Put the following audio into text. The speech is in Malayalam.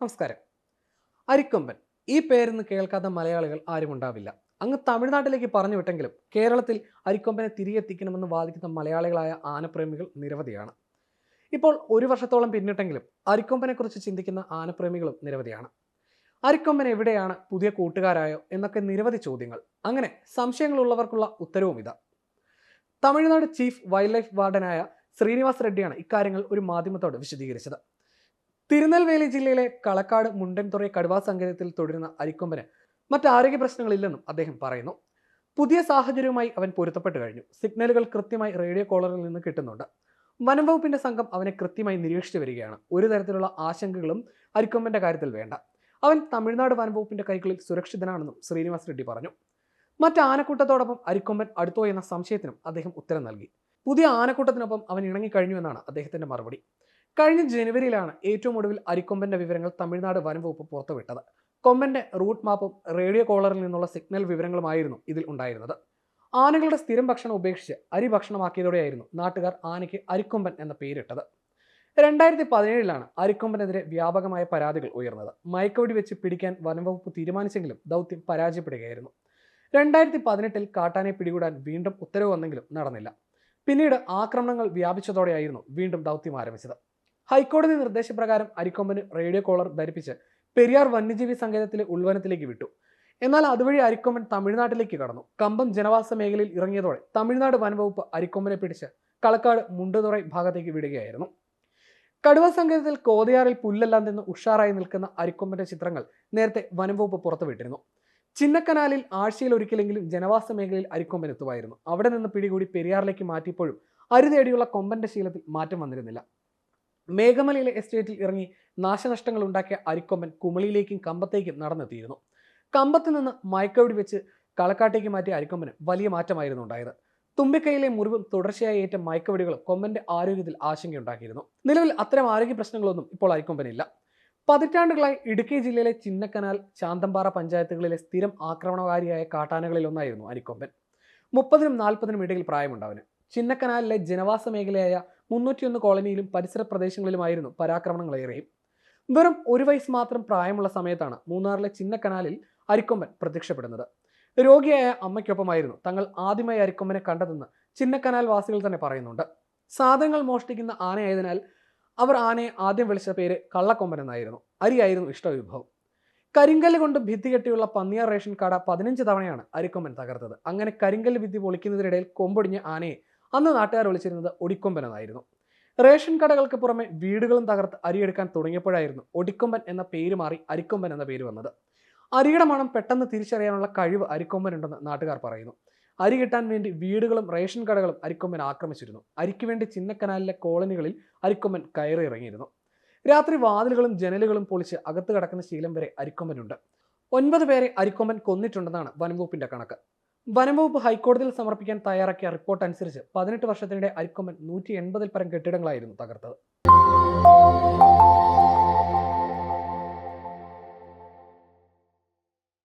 നമസ്കാരം. അരിക്കൊമ്പൻ. ഈ പേരെന്ന് കേൾക്കാത്ത മലയാളികൾ ആരും ഉണ്ടാവില്ല. അങ്ങ് തമിഴ്നാട്ടിലേക്ക് പറഞ്ഞു വിട്ടെങ്കിലും കേരളത്തിൽ അരിക്കൊമ്പനെ തിരികെ എത്തിക്കണമെന്ന് വാദിക്കുന്ന മലയാളികളായ ആനപ്രേമികൾ നിരവധിയാണ്. ഇപ്പോൾ ഒരു വർഷത്തോളം പിന്നിട്ടെങ്കിലും അരിക്കൊമ്പനെക്കുറിച്ച് ചിന്തിക്കുന്ന ആനപ്രേമികളും നിരവധിയാണ്. അരിക്കൊമ്പൻ എവിടെയാണ് പുതിയ കൂട്ടുകാരായോ എന്നൊക്കെ നിരവധി ചോദ്യങ്ങൾ. അങ്ങനെ സംശയങ്ങളുള്ളവർക്കുള്ള ഉത്തരവും ഇതാ. തമിഴ്നാട് ചീഫ് വൈൽഡ് ലൈഫ് വാർഡനായ ശ്രീനിവാസ് റെഡ്ഡിയാണ് ഇക്കാര്യങ്ങൾ ഒരു മാധ്യമത്തോട് വിശദീകരിച്ചത്. തിരുനെൽവേലി ജില്ലയിലെ കളക്കാട് മുണ്ടൻതുറൈ കടുവാ സങ്കേതത്തിൽ തുടരുന്ന അരിക്കൊമ്പന് മറ്റ് ആരോഗ്യ പ്രശ്നങ്ങളില്ലെന്നും അദ്ദേഹം പറയുന്നു. പുതിയ സാഹചര്യവുമായി അവൻ പൊരുത്തപ്പെട്ട് കഴിഞ്ഞു. സിഗ്നലുകൾ കൃത്യമായി റേഡിയോ കോളറിൽ നിന്ന് കിട്ടുന്നുണ്ട്. വനം വകുപ്പിന്റെ സംഘം അവനെ കൃത്യമായി നിരീക്ഷിച്ചു വരികയാണ്. ഒരു തരത്തിലുള്ള ആശങ്കകളും അരിക്കൊമ്പന്റെ കാര്യത്തിൽ വേണ്ട. അവൻ തമിഴ്നാട് വനംവകുപ്പിന്റെ കൈകളിൽ സുരക്ഷിതനാണെന്നും ശ്രീനിവാസ് റെഡ്ഡി പറഞ്ഞു. മറ്റ് ആനക്കൂട്ടത്തോടൊപ്പം അരിക്കൊമ്പൻ അടുത്തോ എന്ന സംശയത്തിനും അദ്ദേഹം ഉത്തരം നൽകി. പുതിയ ആനക്കൂട്ടത്തിനൊപ്പം അവൻ ഇണങ്ങിക്കഴിഞ്ഞു എന്നാണ് അദ്ദേഹത്തിന്റെ മറുപടി. കഴിഞ്ഞ ജനുവരിയിലാണ് ഏറ്റവും ഒടുവിൽ അരിക്കൊമ്പന്റെ വിവരങ്ങൾ തമിഴ്നാട് വനം വകുപ്പ് പുറത്തുവിട്ടത്. കൊമ്പന്റെ റൂട്ട് മാപ്പും റേഡിയോ കോളറിൽ നിന്നുള്ള സിഗ്നൽ വിവരങ്ങളുമായിരുന്നു ഇതിൽ ഉണ്ടായിരുന്നത്. ആനകളുടെ സ്ഥിരം ഭക്ഷണം ഉപേക്ഷിച്ച് അരി ഭക്ഷണമാക്കിയതോടെയായിരുന്നു നാട്ടുകാർ ആനയ്ക്ക് അരിക്കൊമ്പൻ എന്ന പേരിട്ടത്. രണ്ടായിരത്തി പതിനേഴിലാണ് അരിക്കൊമ്പനെതിരെ വ്യാപകമായ പരാതികൾ ഉയർന്നത്. മയക്കുവെടി വെച്ച് പിടിക്കാൻ വനംവകുപ്പ് തീരുമാനിച്ചെങ്കിലും ദൗത്യം പരാജയപ്പെടുകയായിരുന്നു. രണ്ടായിരത്തി പതിനെട്ടിൽ കാട്ടാനെ പിടികൂടാൻ വീണ്ടും ഉത്തരവ് വന്നെങ്കിലും നടന്നില്ല. പിന്നീട് ആക്രമണങ്ങൾ വ്യാപിച്ചതോടെയായിരുന്നു വീണ്ടും ദൗത്യം ആരംഭിച്ചത്. ഹൈക്കോടതി നിർദ്ദേശപ്രകാരം അരിക്കൊമ്പന് റേഡിയോ കോളർ ധരിപ്പിച്ച് പെരിയാർ വന്യജീവി സങ്കേതത്തിലെ ഉൾവനത്തിലേക്ക് വിട്ടു. എന്നാൽ അതുവഴി അരിക്കൊമ്പൻ തമിഴ്നാട്ടിലേക്ക് കടന്നു. കമ്പം ജനവാസ മേഖലയിൽ ഇറങ്ങിയതോടെ തമിഴ്നാട് വനംവകുപ്പ് അരിക്കൊമ്പനെ പിടിച്ച് കളക്കാട് മുണ്ടുതുറൈ ഭാഗത്തേക്ക് വിടുകയായിരുന്നു. കടുവ സങ്കേതത്തിൽ കോതയാറിൽ പുല്ലെല്ലാം നിന്ന് ഉഷാറായി നിൽക്കുന്ന അരിക്കൊമ്പന്റെ ചിത്രങ്ങൾ നേരത്തെ വനംവകുപ്പ് പുറത്തുവിട്ടിരുന്നു. ചിന്നക്കനാലിൽ ആഴ്ചയിൽ ഒരിക്കലെങ്കിലും ജനവാസ മേഖലയിൽ അരിക്കൊമ്പൻ എത്തുമായിരുന്നു. അവിടെ നിന്ന് പിടികൂടി പെരിയാറിലേക്ക് മാറ്റിയപ്പോഴും അരി തേടിയുള്ള കൊമ്പന്റെ ശീലത്തിൽ മാറ്റം വന്നിരുന്നില്ല. മേഘമലയിലെ എസ്റ്റേറ്റിൽ ഇറങ്ങി നാശനഷ്ടങ്ങൾ ഉണ്ടാക്കിയ അരിക്കൊമ്പൻ കുമളിയിലേക്കും കമ്പത്തേക്കും നടന്നെത്തിയിരുന്നു. കമ്പത്ത് നിന്ന് മയക്കവടി വെച്ച് കളക്കാട്ടേക്ക് മാറ്റിയ അരിക്കൊമ്പന് വലിയ മാറ്റമായിരുന്നു ഉണ്ടായത്. തുമ്പിക്കൈയിലെ മുറിവും തുടർച്ചയായി ഏറ്റ മയക്കവടികളും കൊമ്പന്റെ ആരോഗ്യത്തിൽ ആശങ്കയുണ്ടാക്കിയിരുന്നു. നിലവിൽ അത്തരം ആരോഗ്യ പ്രശ്നങ്ങളൊന്നും ഇപ്പോൾ അരിക്കൊമ്പനില്ല. പതിറ്റാണ്ടുകളായി ഇടുക്കി ജില്ലയിലെ ചിന്നക്കനാൽ ശാന്തമ്പാറ പഞ്ചായത്തുകളിലെ സ്ഥിരം ആക്രമണകാരിയായ കാട്ടാനകളിൽ ഒന്നായിരുന്നു അരിക്കൊമ്പൻ. മുപ്പതിനും നാൽപ്പതിനും ഇടയിൽ പ്രായമുണ്ടവന് ചിന്നക്കനാലിലെ ജനവാസ മേഖലയായ മുന്നൂറ്റിയൊന്ന് കോളനിയിലും പരിസര പ്രദേശങ്ങളിലുമായിരുന്നു പരാക്രമണങ്ങളേറെയും വെറും ഒരു വയസ്സ് മാത്രം പ്രായമുള്ള സമയത്താണ് മൂന്നാറിലെ ചിന്നക്കനാലിൽ അരിക്കൊമ്പൻ പ്രത്യക്ഷപ്പെടുന്നത്. രോഗിയായ അമ്മയ്ക്കൊപ്പമായിരുന്നു തങ്ങൾ ആദ്യമായി അരിക്കൊമ്പനെ കണ്ടതെന്ന് ചിന്നക്കനാൽ വാസികൾ തന്നെ പറയുന്നുണ്ട്. സാധനങ്ങൾ മോഷ്ടിക്കുന്ന ആനയായതിനാൽ അവർ ആനയെ ആദ്യം വിളിച്ച പേര് കള്ളക്കൊമ്പൻ എന്നായിരുന്നു. അരിയായിരുന്നു ഇഷ്ടവിഭവം. കരിങ്കല്ല് കൊണ്ട് ഭിത്തി കെട്ടിയുള്ള പന്നിയാർ റേഷൻ കട പതിനഞ്ച് തവണയാണ് അരിക്കൊമ്പൻ തകർത്തത്. അങ്ങനെ കരിങ്കല്ല് ഭിത്തി പൊളിക്കുന്നതിനിടയിൽ കൊമ്പൊടിഞ്ഞ ആനയെ അന്ന് നാട്ടുകാർ വിളിച്ചിരുന്നത് ഒടിക്കൊമ്പൻ എന്നായിരുന്നു. റേഷൻ കടകൾക്ക് പുറമെ വീടുകളും തകർത്ത് അരിയെടുക്കാൻ തുടങ്ങിയപ്പോഴായിരുന്നു ഒടിക്കൊമ്പൻ എന്ന പേര് മാറി അരിക്കൊമ്പൻ എന്ന പേര് വന്നത്. അരിയുടെ മണം പെട്ടെന്ന് തിരിച്ചറിയാനുള്ള കഴിവ് അരിക്കൊമ്പനുണ്ടെന്ന് നാട്ടുകാർ പറയുന്നു. അരി കിട്ടാൻ വേണ്ടി വീടുകളും റേഷൻ കടകളും അരിക്കൊമ്പൻ ആക്രമിച്ചിരുന്നു. അരിക്ക് വേണ്ടി ചിന്നക്കനാലിലെ കോളനികളിൽ അരിക്കൊമ്പൻ കയറി ഇറങ്ങിയിരുന്നു രാത്രി വാതിലുകളും ജനലുകളും പൊളിച്ച് അകത്ത് കടക്കുന്ന ശീലം വരെ അരിക്കൊമ്പനുണ്ട്. ഒൻപത് പേരെ അരിക്കൊമ്പൻ കൊന്നിട്ടുണ്ടെന്നാണ് വനംവകുപ്പിന്റെ കണക്ക്. വനംവകുപ്പ് ഹൈക്കോടതിയിൽ സമർപ്പിക്കാൻ തയ്യാറാക്കിയ റിപ്പോർട്ട് അനുസരിച്ച് പതിനെട്ട് വർഷത്തിനിടെ അരിക്കൊമ്പൻ നൂറ്റി എൺപതിൽ പരം കെട്ടിടങ്ങളായിരുന്നു തകർത്തത്.